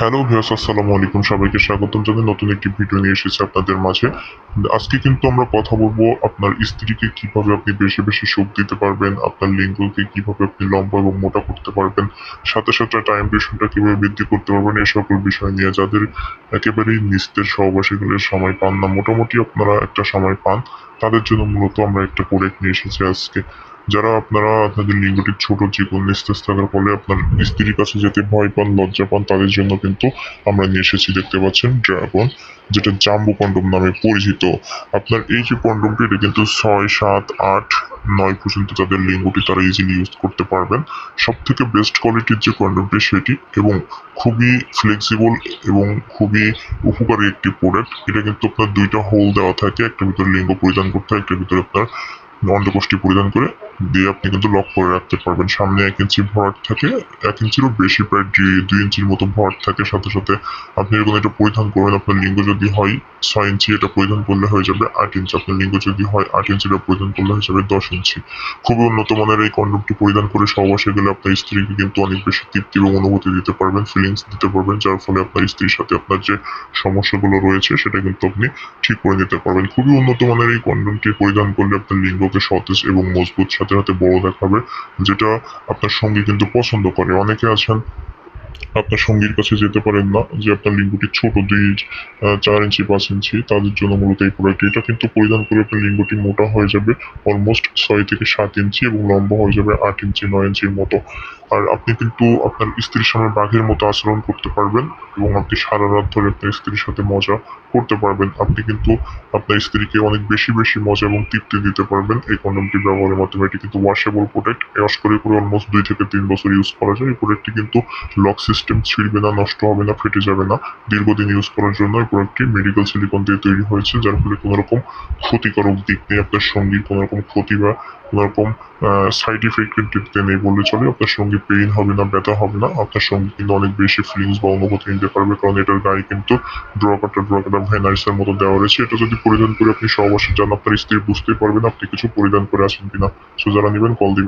Hello viewers, আসসালামু আলাইকুম। সবাইকে স্বাগতম জানাই। নতুন একটি ভিডিও নিয়ে এসেছি আপনাদের মাঝে। আজকে কিন্তু আমরা কথা বলব আপনার স্ত্রীকে কীভাবে আপনি বেশি বেশি সুখ দিতে পারবেন, আপনার লিঙ্গকে কীভাবে আপনি লম্বা এবং মোটা করতে পারবেন, সাথে সাথে টাইম ডিউরেশনটা কীভাবে বৃদ্ধি করতে পারবেন এই সকল বিষয় নিয়ে যাদের একেবারেই নিস্তের সহবাসীগুলোর সময় পান না। মোটামুটি আপনারা একটা সময় পান। তাদের জন্য মূলত আমরা একটা প্রোডাক্ট নিয়ে এসেছি আজকে। যারা আপনারা আপনাদের লিঙ্গটি ছোট জীবন নিস্তেজ থাকার ফলে আপনার স্ত্রীর কাছে যেতে ভয় পান, লজ্জা পান, তাদের জন্য কিন্তু আমরা নিয়ে এসেছি দেখতে পাচ্ছেন ড্রাগন, যেটা জাম্বু কন্ডম নামে পরিচিত। আপনার এই যে কন্ডমটি, এটা কিন্তু ছয়, সাত, আট নয় পর্যন্ত তাদের লিঙ্গটি তারা ইজিলি ইউজ করতে পারবেন। সব থেকে বেস্ট কোয়ালিটির যে কন্ডমটি সেটি এবং খুবই ফ্লেক্সিবল এবং খুবই উপকারী একটি প্রোডাক্ট এটা কিন্তু আপনার দুইটা হোল দেওয়া থাকে একটা ভিতরে লিঙ্গ পরিধান করতে হয় একটা ভিতরে আপনার অন্ডকোষ্ঠী পরিধান করে দিয়ে আপনি কিন্তু লক করে রাখতে পারবেন। সামনে এক ইঞ্চি ভরাট থাকে, এক ইঞ্চিরও বেশি প্রায় দুই- ইঞ্চির মতো ভরাট থাকে। সাথে সাথে আপনি এরকম এটা পরিধান করবেন। আপনার লিঙ্গ যদি হয়, ছয় ইঞ্চি এটা পরিধান করলে হয়ে যাবে আট ইঞ্চি। আপনার লিঙ্গ যদি হয়, আট ইঞ্চি এটা পরিধান করলে হয়ে যাবে দশ ইঞ্চি। খুবই উন্নত মানের এই কন্ডমটি পরিধান করে সহবাসে গেলে আপনার স্ত্রীকে কিন্তু অনেক বেশি তৃপ্তি এবং অনুভূতি দিতে পারবেন ফিলিংস দিতে পারবেন, যার ফলে আপনার স্ত্রীর সাথে আপনার যে সমস্যাগুলো রয়েছে সেটা কিন্তু আপনি ঠিক করে নিতে পারবেন। খুবই উন্নত মানের এই কন্ডমটি পরিধান করলে আপনার লিঙ্গকে সতেজ এবং মজবুত সাথে হাতে বড় দেখাবে যেটা আপনার সঙ্গী কিন্তু পছন্দ করে। অনেকে আছেন আপনার সঙ্গীর কাছে যেতে পারেন না, যে আপনার লিঙ্গটি ছোট দুই চার ইঞ্চি, পাঁচ ইঞ্চি, তাদের জন্য মূলত এই প্রোডাক্ট এটা কিন্তু পরিধান করে আপনার লিঙ্গটি মোটা হয়ে যাবে অলমোস্ট ছয় থেকে সাত ইঞ্চি এবং লম্বা হয়ে যাবে আট ইঞ্চি, নয় ইঞ্চির মতো। আর আপনি কিন্তু আপনার স্ত্রীর সামনে বাঘের মতো আচরণ করতে পারবেন এবং আপনি সারা রাত ধরে আপনার স্ত্রীর সাথে মজা করতে পারবেন। আপনি কিন্তু আপনার স্ত্রীকে অনেক বেশি বেশি মজা এবং তৃপ্তি দিতে পারবেন। এই কন্ডমটি ব্যবহারের মাধ্যমে এটি কিন্তু ওয়াশেবল প্রোডাক্ট ওয়াশ করে করে অলমোস্ট দুই থেকে তিন বছর ইউজ করা যায়। এই প্রোডাক্টটি কিন্তু লক সিস্টেম ছিঁড়বে না, নষ্ট হবে না, ফেটে যাবে না। দীর্ঘদিন ইউজ করার জন্য এই প্রোডাক্টটি মেডিকেল সিলিকন দিয়ে তৈরি হয়েছে, যার ফলে কোনো রকম ক্ষতিকারক দিক নেই। আপনার সঙ্গীর কোনো রকম ক্ষতি বা কোনো রকম সাইড ইফেক্ট দিতে নেই বললে চলে। আপনার সঙ্গে পেইন হবে না, ব্যথা হবে না। আপনার সঙ্গে কিন্তু অনেক বেশি ফিলিংস বা অনুভূতি নিতে পারবে, কারণ এটার গায়ে কিন্তু ড্রকাটা ড্রকাটা ভ্যানারিসের মতো দেওয়া রয়েছে। এটা যদি পরিধান করে আপনি সহবাসে যান, আপনার স্ত্রী বুঝতেই পারবেন আপনি কিছু পরিধান করে আসেন কিনা। সো যারা নেবেন কল দিবেন।